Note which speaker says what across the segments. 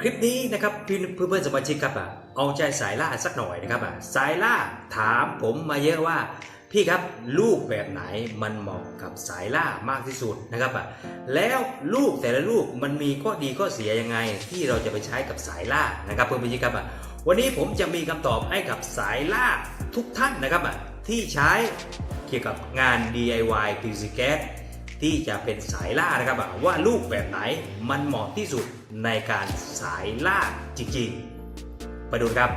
Speaker 1: คลิปนี้นะครับเพื่อนเพื่อนๆสมาชิกครับอะเอาใจสายล่าสักหน่อยนะครับอะสายล่าถามผมมาเยอะว่า พี่ครับลูกแบบไหนมันเหมาะกับสายล่ามากที่สุดนะครับอะแล้วลูกแต่ละลูกมันมีข้อดีข้อเสียยังไง ที่เราจะไปใช้กับสายล่านะครับเพื่อนๆครับอะวันนี้ผมจะมีคำตอบให้กับสายล่าทุกท่านนะครับอะที่ใช้เกี่ยวกับงาน DIY PC Gas ที่จะเป็นสายล่านะครับว่าลูกแบบไหนมันเหมาะที่สุดในการสายล่าจริงๆ ไปดูครับ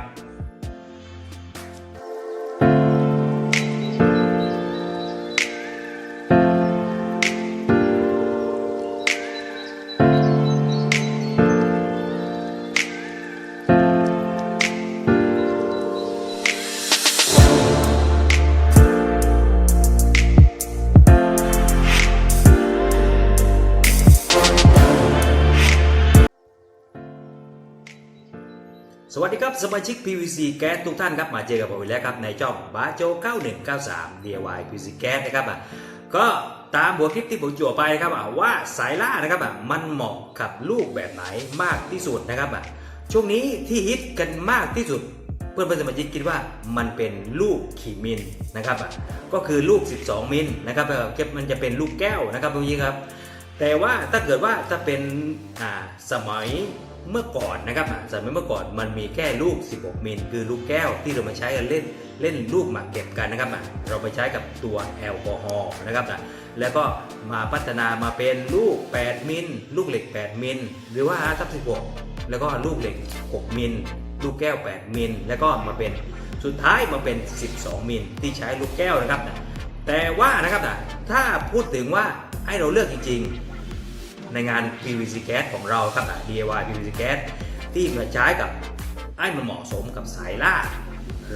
Speaker 1: สมาชิก PVC แก๊สทุกท่านครับมาเจอกับผมอีกแล้วครับในช่องบาโจ9193 DIY PVC แก๊สนะครับอะก็ตามหัวคลิปที่ผมจั่วไปครับอะว่าสายล่านะครับอะมันเหมาะกับลูกแบบไหนมากที่สุดนะครับอะช่วงนี้ที่ฮิตกันมากที่สุด เพื่อนเพื่อนสมาชิกคิดว่ามันเป็นลูกขีมิลนะครับอะก็คือลูก 12 มิลนะครับอะเก็บมันจะเป็นลูกแก้วนะครับเพื่อนๆครับแต่ว่าถ้าเกิดว่าจะเป็นอ่าสมัย เมื่อก่อนนะครับอะสมัยเมื่อก่อนมันมีแค่ลูก 16 มิลคือลูกแก้วที่เรามาใช้กันเล่นเล่นลูกหมากเก็บกันนะครับอะเราไปใช้กับตัวแอลกอฮอล์นะครับอะแล้วก็มาพัฒนามาเป็นลูก 8 มิลลูกเหล็ก 8 มิลหรือว่าอาร์ทับ16 แล้วก็ลูกเหล็ก 6 มิลลูกแก้ว 8 มิลแล้วก็มาเป็นสุดท้ายมาเป็น 12 มิลที่ใช้ลูกแก้วนะครับอะแต่ว่านะครับอะถ้าพูดถึงว่าให้เราเลือกจริง ในงาน PVC Gas ของเราครับอะ DIY PVC Gas ที่มาใช้กับไอ้มันเหมาะสมกับสายล่า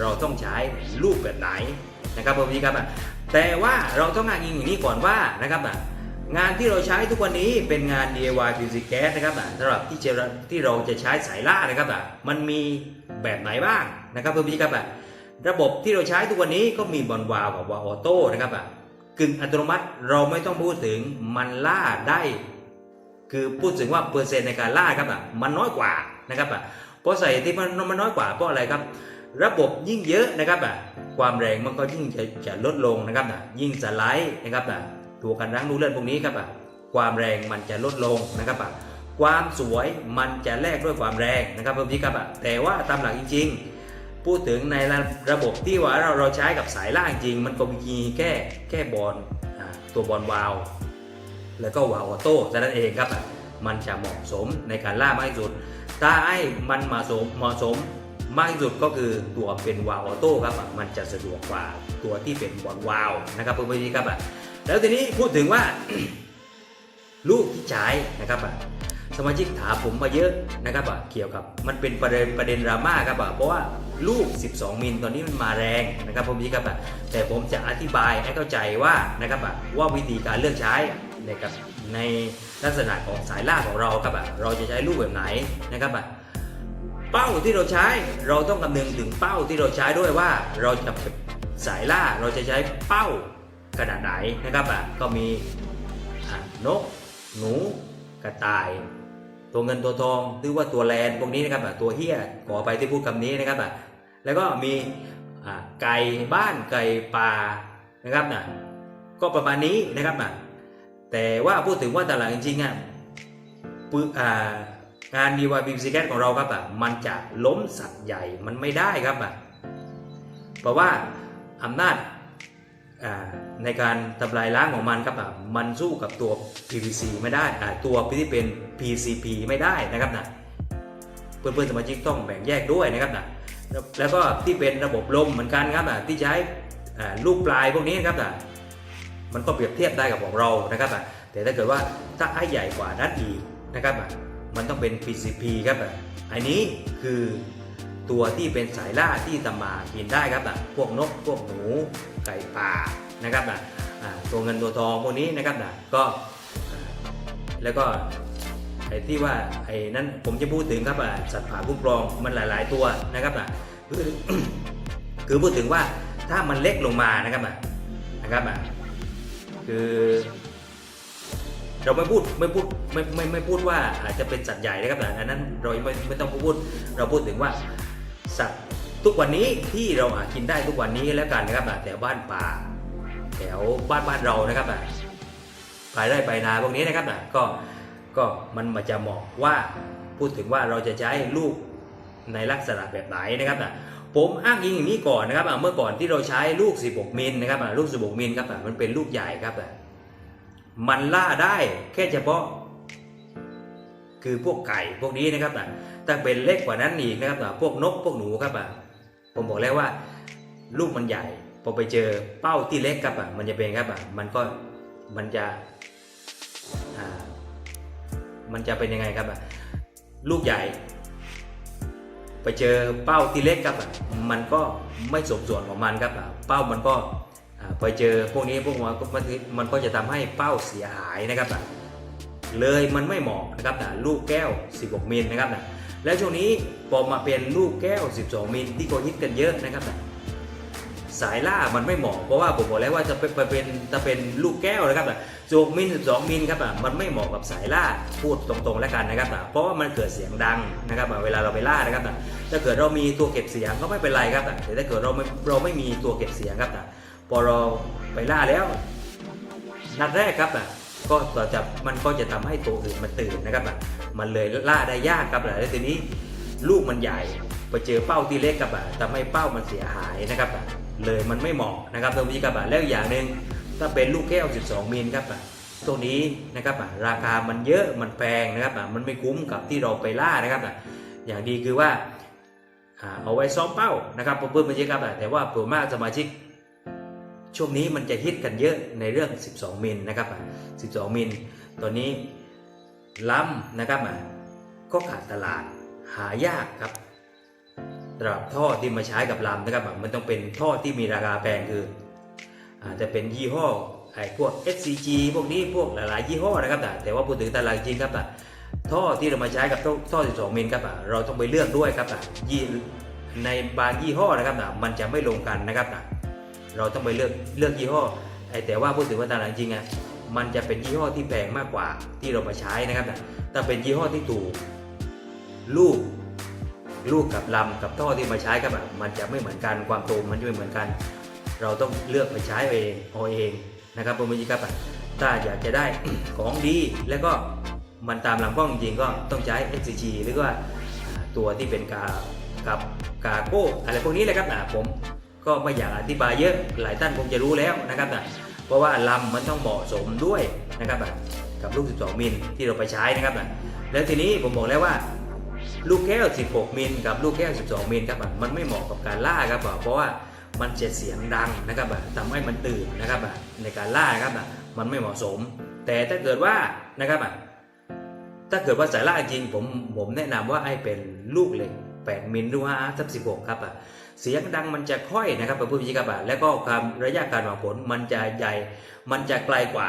Speaker 1: เราต้องใช้รูปแบบไหนนะครับเพื่อนๆครับอะแต่ว่าเราต้องงานยิงอย่างนี้ก่อนว่านะครับอะงานที่เราใช้ทุกวันนี้เป็นงาน DIY PVC Gas นะครับอะสำหรับที่จะที่เราจะใช้สายล่านะครับอะมันมีแบบไหนบ้างนะครับเพื่อนๆครับอะระบบที่เราใช้ทุกวันนี้ก็มีบอลวาล์วกับวาล์วออโต้นะครับอะกึ่งอัตโนมัติเราไม่ต้องพูดถึงมันล่าได้ คือพูดถึงว่าเปอร์เซ็นต์ในการล่าครับอะมันน้อยกว่านะครับอะเพราะใส่ที่มันมันน้อยกว่าเพราะอะไรครับ ระบบยิ่งเยอะนะครับอะความแรงมันก็ยิ่งจะจะลดลงนะครับอะยิ่งสไลด์นะครับอะตัวกันรั้งรูเลื่อนพวกนี้ครับอะความแรงมันจะลดลงนะครับอะความสวยมันจะแลกด้วยความแรงนะครับเพื่อนพี่ครับอะแต่ว่าตามหลักจริง ๆ พูดถึงในระบบที่ว่าเราเราใช้กับสายล่างจริง มันก็มีแค่แค่บอลตัวบอลวาว แล้วก็วาวออโต้เท่นั้นเองครับอะมันจะเหมาะสมในการล่ามากที่สุด ถ้าไอ้มันเหมาะสมเหมาะสมมากที่สุดก็คือตัวเป็นวาวออโต้ครับ มันจะสะดวกกว่าตัวที่เป็นบอลวาวนะครับเพื่อนๆครับอะแล้วทีนี้พูดถึงว่าลูกที่ใช้นะครับอะสมาชิกถามผมมาเยอะนะครับอะเกี่ยวกับมันเป็นประเด็นประเด็นดราม่าครับอะเพราะว่าลูก 12 มิลตอนนี้มันมาแรงนะครับผมพี่ครับอะแต่ผมจะอธิบายให้เข้าใจว่านะครับอะว่าวิธีการเลือกใช้ ในกับในลักษณะของสายล่าของเราครับอะเราจะใช้ลูกแบบไหนนะครับอะเป้าที่เราใช้เราต้องคำนึงถึงเป้าที่เราใช้ด้วยว่าเราจะสายล่าเราจะใช้เป้าขนาดไหนนะครับอะก็มีนก หนูกระต่าย ตัวเงินตัวทองหรือว่าตัวแลนพวกนี้นะครับอะตัวเฮี้ยขอไปที่พูดคำนี้นะครับอะแล้วก็มีไก่บ้านไก่ป่านะครับนะก็ประมาณนี้นะครับนะ แต่ว่าพูดถึงว่าตลาดจริงๆอะงานดีวายบีซีแกของเราครับอะมันจะล้มสัตว์ใหญ่มันไม่ได้ครับอะเพราะว่าอำนาจในการทำลายล้างของมันครับอะมันสู้กับตัว PVC ไม่ได้ตัวที่เป็น PCP ไม่ได้นะครับนะเพื่อนๆสมาชิกต้องแบ่งแยกด้วยนะครับนะแล้วก็ที่เป็นระบบลมเหมือนกันครับอะที่ใช้ลูกปลายพวกนี้นครับนะ มันก็เปรียบเทียบได้กับของเรานะครับอะแต่ถ้าเกิดว่าถ้าไอ้ใหญ่กว่านั้นอีกนะครับอะมันต้องเป็น PCP ครับอะอันนี้คือตัวที่เป็นสายล่าที่ตำมากินได้ครับอะพวกนกพวกหนูไก่ป่านะครับอะตัวเงินตัวทองพวกนี้นะครับนะก็แล้วก็ไอ้ที่ว่าไอ้นั้นผมจะพูดถึงครับอะสัตว์ป่าคุ้มครองมันหลาย ๆ ตัวนะครับอะคือคือพูดถึงว่าถ้ามันเล็กลงมานะครับอะนะครับอะ คือเราไม่พูดไม่พูดไม่ไม่ไม่พูดว่าอาจจะเป็นสัตว์ใหญ่นะครับแต่อันนั้นเราไม่ไม่ต้องพูดเราพูดถึงว่าสัตว์ทุกวันนี้ที่เราหากินได้ทุกวันนี้แล้วกันนะครับแถวบ้านป่าแถวบ้านบ้านเรานะครับปลายไร่ปลายนาพวกนี้นะครับก็ก็มันมาจะเหมาะว่าพูดถึงว่าเราจะใช้ลูกในลักษณะแบบไหนนะครับ ผมอ้างอิงอย่างนี้ก่อนนะครับเมื่อก่อนที่เราใช้ลูก 16 มิลนะครับลูก 16 มิลครับมันเป็นลูกใหญ่ครับมันล่าได้แค่เฉพาะ คือพวกไก่พวกนี้นะครับถ้าเป็นเล็กกว่านั้นอีกนะครับพวกนกพวกหนูครับผมบอกแล้วว่าลูกมันใหญ่พอไปเจอเป้าที่เล็กครับมันจะเป็นครับมันก็มันจะมันจะเป็นยังไงครับลูกใหญ่ ไปเจอเป้าที่เล็กครับมันก็ไม่สมส่วนของมันครับเป้ามันก็ไปเจอพวกนี้พวกมันก็มันก็จะทำให้เป้าเสียหายนะครับเลยมันไม่เหมาะนะครับลูกแก้ว 16 มิลนะครับแล้วช่วงนี้พอมาเป็นลูกแก้ว 12 มิลที่เขาฮิตกันเยอะนะครับ สายล่ามันไม่เหมาะเพราะว่าผมบอกแล้วว่าจะเป็นเป็นจะเป็นลูกแก้วนะครับสิบมิล12มิลครับมันไม่เหมาะกับสายล่าพูดตรงๆแล้วกันนะครับเพราะว่ามันเกิดเสียงดังนะครับเวลาเราไปล่านะครับถ้าเกิดเรามีตัวเก็บเสียงก็ไม่เป็นไรครับแต่ถ้าเกิดเราไม่เราไม่มีตัวเก็บเสียงครับพอเราไปล่าแล้ว นัดแรกครับก็จะมันก็จะทำให้ตัวอื่นมันตื่นนะครับมันเลยล่าได้ยากครับแล้วทีนี้ลูกมันใหญ่ไปเจอเป้าที่เล็กครับทำให้เป้ามันเสียหายนะครับ เลยมันไม่เหมาะนะครับตรงนี้ครับแล้วอย่างหนึ่งถ้าเป็นลูกแก้ว 12 มิลครับตรงนี้นะครับราคามันเยอะมันแพงนะครับมันไม่คุ้มกับที่เราไปล่านะครับอย่างดีคือว่าเอาไว้ซ้อมเป้านะครับเพื่อนๆมาเยอะครับแต่ว่าผมมากสมาชิกช่วงนี้มันจะฮิตกันเยอะในเรื่อง 12 มิลนะครับ 12 มิล ตัวนี้ล้ำนะครับก็ขาดตลาดหายากครับ สำหรับท่อที่มาใช้กับลำนะครับ มันต้องเป็นท่อที่มีราคาแพงคืออาจจะเป็นยี่ห้อไอ้พวก SCG พวกนี้พวกหลายๆยี่ห้อนะครับแต่ว่าพูดถึงตลาดจริงครับท่อที่เรามาใช้กับท่อ 12 มิลครับเราต้องไปเลือกด้วยครับยี่ในบางยี่ห้อนะครับมันจะไม่ลงกันนะครับเราต้องไปเลือกเลือกยี่ห้อไอ้แต่ว่าพูดถึงว่าตลาดจริงอะมันจะเป็นยี่ห้อที่แพงมากกว่าที่เรามาใช้นะครับแต่เป็นยี่ห้อที่ถูกลูก ลูกกับลำกับท่อที่มาใช้กับแบบมันจะไม่เหมือนกันความโตมันจะไม่เหมือนกัน เราต้องเลือกไปใช้เองเอาเองนะครับผมมิครับถ้าอยากจะได้ของดีแล้วก็มันตามลำกล้องจริงก็ต้องใช้ SCG หรือว่าตัวที่เป็นกากับกาโก้อะไรพวกนี้เลยครับผมก็ไม่อยากอธิบายเยอะหลายท่านคงจะรู้แล้วนะครับนะเพราะว่าลำมันต้องเหมาะสมด้วยนะครับกับลูก 12 มิลที่เราไปใช้นะครับนะแล้วทีนี้ผมบอกแล้วว่า ลูกแก้ว 16 มิลกับลูกแก้ว 12 มิลครับมันไม่เหมาะกับการล่าครับเพราะว่ามันจะเสียงดังนะครับทำให้มันตื่นนะครับในการล่าครับมันไม่เหมาะสม แต่ถ้าเกิดว่านะครับถ้าเกิดว่าสายล่าจริงผมผมแนะนำว่าให้เป็นลูกเหล็ก 8 มิลหรือว่าทับ16 ครับเสียงดังมันจะค่อยนะครับเพื่อนพี่ครับแล้วก็ความระยะการหวังผลมันจะใหญ่ มันจะไกลกว่า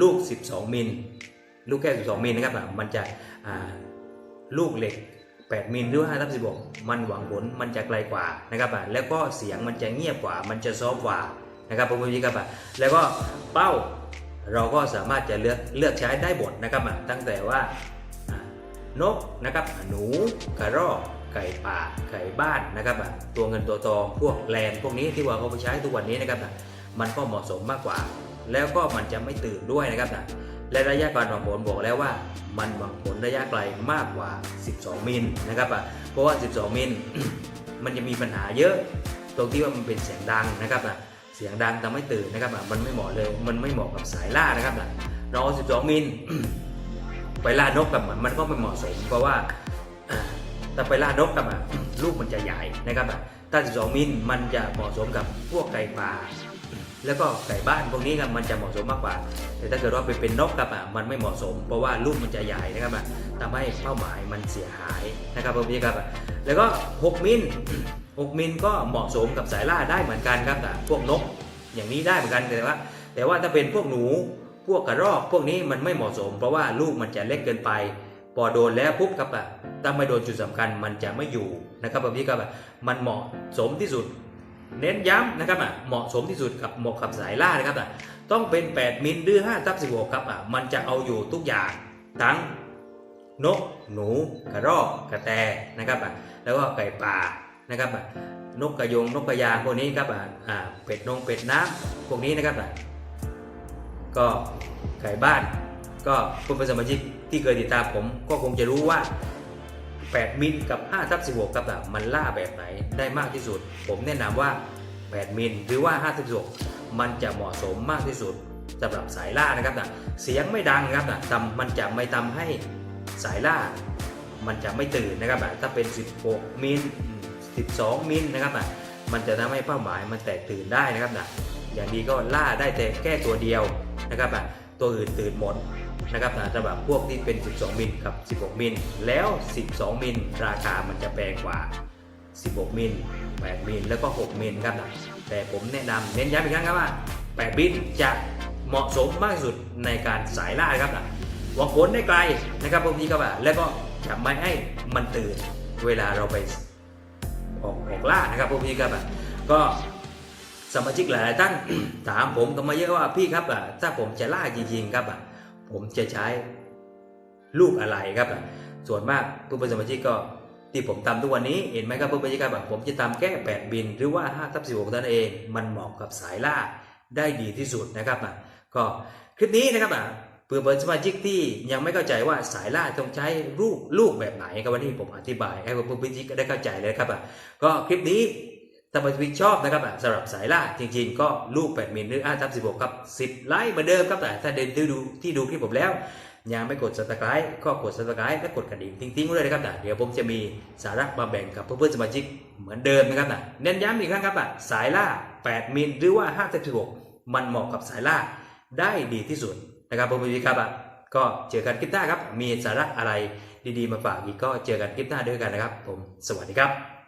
Speaker 1: ลูก 12 มิล ลูกแก้ว 12 มิลนะครับมันจะ ลูกเหล็ก 8 มิลหรือ5ทับ16 มันหวังผลมันจะไกลกว่านะครับแล้วก็เสียงมันจะเงียบกว่า มันจะซอฟกว่านะครับผมพี่ครับแล้วก็เป้าเราก็สามารถจะเลือกเลือกใช้ได้หมดนะครับตั้งแต่ว่านกนะครับหนูกระรอกไก่ป่าไก่บ้านนะครับตัวเงินตัวทองพวกแลนพวกนี้ที่ว่าเขาไปใช้ทุกวันนี้นะครับมันก็เหมาะสมมากกว่า แล้วก็มันจะไม่ตื่นด้วยนะครับนะและระยะการหวังผลบอกแล้วว่า มันหวังผลระยะไกลมากกว่า 12 มิลนะครับอะเพราะว่า 12 มิลมันจะมีปัญหาเยอะ ตรงที่ว่ามันเป็นเสียงดังนะครับเสียงดังทำให้ตื่นนะครับมันไม่เหมาะเลยมันไม่เหมาะกับสายล่านะครับเรา12 มิลไปล่านกกับมันมันก็ไม่เหมาะสม เพราะว่าถ้าไปล่านกกับลูกมันจะใหญ่นะครับถ้า 12 มิลมันจะเหมาะสมกับพวกไก่ป่า แล้วก็ไก่บ้านพวกนี้ครับมันจะเหมาะสมมากกว่า แต่ถ้าเกิดว่าไปเป็นนกครับอะมันไม่เหมาะสม เพราะว่าลูกมันจะใหญ่นะครับทำให้เป้าหมายมันเสียหายนะครับพวกนี้ครับแล้วก็ 6 มิล6มิลก็เหมาะสมกับสายล่าได้เหมือนกันครับแต่พวกนกอย่างนี้ได้เหมือนกันแต่ว่าแต่ว่าถ้าเป็นพวกหนูพวกกระรอกพวกนี้มันไม่เหมาะสม เพราะว่าลูกมันจะเล็กเกินไป พอโดนแล้วปุ๊บครับอะถ้าไม่โดนจุดสำคัญมันจะไม่อยู่นะครับแบบนี้ครับมันเหมาะสมที่สุด เน้นย้ำนะครับอะเหมาะสมที่สุดกับเหมาะกับสายล่านะครับอะต้องเป็น 8 มิลหรือ5ทับ16ครับอะมันจะเอาอยู่ทุกอย่างทั้งนก หนู กระรอกกระแตนะครับอะแล้วก็ไก่ป่านะครับอะนกกระยงนกกระยางพวกนี้ครับอะอ่าเป็ดนงเป็ดน้ำพวกนี้นะครับอะก็ไก่บ้าน ก็ผู้เป็นสมาชิกที่เคยติดตามผมก็คงจะรู้ว่า 8 มิลกับ5ทับ16ครับอะมันล่าแบบไหนได้มากที่สุด ผมแนะนำว่า 8 มิลหรือว่า5ทับ16มันจะเหมาะสมมากที่สุดสำหรับสายล่านะครับนะเสียงไม่ดังครับนะทำมันจะไม่ทำให้สายล่า มันจะไม่ตื่นนะครับนะถ้าเป็น 16 มิล 12 มิลนะครับนะมันจะทำให้เป้าหมายมันแตกตื่นได้นะครับนะอย่างดีก็ล่าได้แต่แค่ตัวเดียวนะครับนะตัวอื่นตื่นหมด นะครับนะสำหรับพวกที่เป็น 12 มิลกับ 16 มิล แล้ว 12 มิล ราคามันจะแพงกว่า 16 มิล 8 มิล แล้วก็ 6 มิลครับนะแต่ผมแนะนำเน้นย้ำอีกครั้งครับว่า 8 มิลจะเหมาะสมมากที่สุดในการสายล่าครับนะหวังผลได้ไกลนะครับพวกนี้ครับอะแล้วก็จะไม่ให้มันตื่นเวลาเราไปออกออกล่านะครับพวกนี้ครับอะก็สมาชิกหลายๆท่านถามผมกันมาเยอะว่าพี่ครับอะถ้าผมจะล่าจริงๆครับอะ ผมจะใช้ลูกอะไรครับอะส่วนมากผู้เป็นสมาชิกก็ที่ผมทำทุกวันนี้เห็นไหมครับเพื่อนบรรยากาศแบผมจะทำแค่8บิน หรือว่า5ทับ16เท่านั้นเอง มันเหมาะกับสายล่าได้ดีที่สุดนะครับอะก็คลิปนี้นะครับอะเพื่อเพื่อนสมาชิกที่ยังไม่เข้าใจว่าสายล่าต้องใช้ลูกลูกแบบไหนครับวันนี้ผมอธิบายให้เพื่อนสมาชิกได้เข้าใจเลยครับอะก็คลิปนี้ ถ้าเพื่อนสมาชิกชอบนะครับอะสำหรับสายล่าจริงๆ ก็ลูก8มิลหรือ5ทับ16ครับ 10 ไลค์เหมือนเดิมครับแต่ถ้าเดินที่ดูที่ดูคลิปผมแล้ว ยังไม่กด subscribe ก็กด subscribe และกดกระดิ่งทิ้งๆไว้เลยนะครับนะเดี๋ยวผมจะมีสาระมาแบ่งกับเพื่อนๆสมาชิกเหมือนเดิมนะครับนะเน้นย้ำอีกครั้งครับอะสายล่า 8 มิลหรือว่า5 16 มันเหมาะกับสายล่าได้ดีที่สุดนะครับเพื่ครับก็เจอกันคลิปหน้าครับมีสาระอะไรดีๆมาฝากอีกก็เจอกันคลิปหน้าด้วยกันนะครับ ผมสวัสดีครับ